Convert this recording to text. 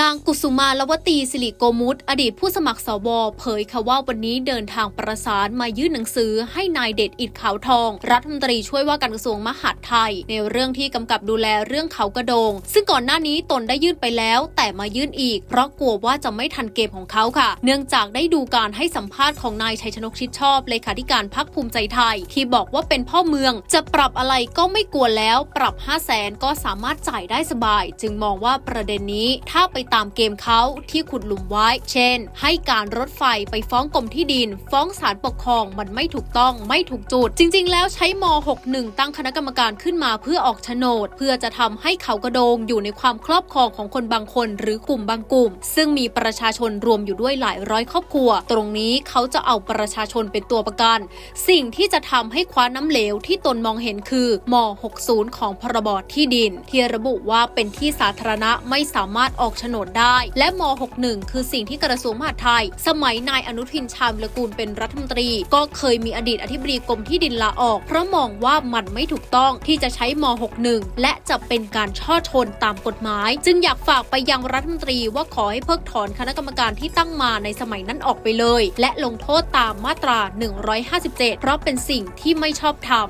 นางกุสุมาลวตีสิริโกมุตอดีตผู้สมัครสว เผยค่ะว่าวันนี้เดินทางประสานมายื่นหนังสือให้นายเดชอิดขาวทอง รัฐมนตรีช่วยว่าการกระทรวงมหาดไทย ในเรื่องที่กำกับดูแลเรื่องเขากระโดง ซึ่งก่อนหน้านี้ตนได้ยื่นไปแล้ว แต่มายื่นอีก เพราะกลัวว่าจะไม่ทันเกมของเขาค่ะ เนื่องจากได้ดูการให้สัมภาษณ์ของนายชัยชนกชิดชอบเลขาธิการพักภูมิใจไทย ที่บอกว่าเป็นพ่อเมือง จะปรับอะไรก็ไม่กลัวแล้ว ปรับ 5 0 0แสนก็สามารถจ่ายได้สบาย จึงมองว่าประเด็นนี้ถ้าไปตามเกมเขาที่ขุดหลุมไว้ เช่น ให้การรถไฟไปฟ้องกรมที่ดิน ฟ้องศาลปกครองมันไม่ถูกต้องไม่ถูกจุด จริง ๆ แล้วใช้ม 61 ตั้งคณะกรรมการขึ้นมาเพื่อออกโฉนด เพื่อจะทำให้เขากระโดงอยู่ในความครอบครองของคนบางคน หรือกลุ่มบางกลุ่ม ซึ่งมีประชาชนรวมอยู่ด้วยหลายร้อยครอบครัว ตรงนี้เขาจะเอาประชาชนเป็นตัวประกัน สิ่งที่จะทำให้คว้าน้ำเหลวที่ตนมองเห็นคือม 60 ของพรบที่ดิน ที่ระบุว่าเป็นที่สาธารณะไม่สามารถออกโฉนดได้ และม 61 คือสิ่งที่กระทรวงมหาดไทย สมัยนายอนุทินชาญวิรกูลเป็นรัฐมนตรี ก็เคยมีอดีตอธิบดีกรมที่ดินลาออก เพราะมองว่ามันไม่ถูกต้องที่จะใช้ม 61 และจะเป็นการช่อชนตามกฎหมาย จึงอยากฝากไปยังรัฐมนตรีว่าขอให้เพิกถอนคณะกรรมการที่ตั้งมาในสมัยนั้นออกไปเลย และลงโทษตามมาตรา 157 เพราะเป็นสิ่งที่ไม่ชอบธรรม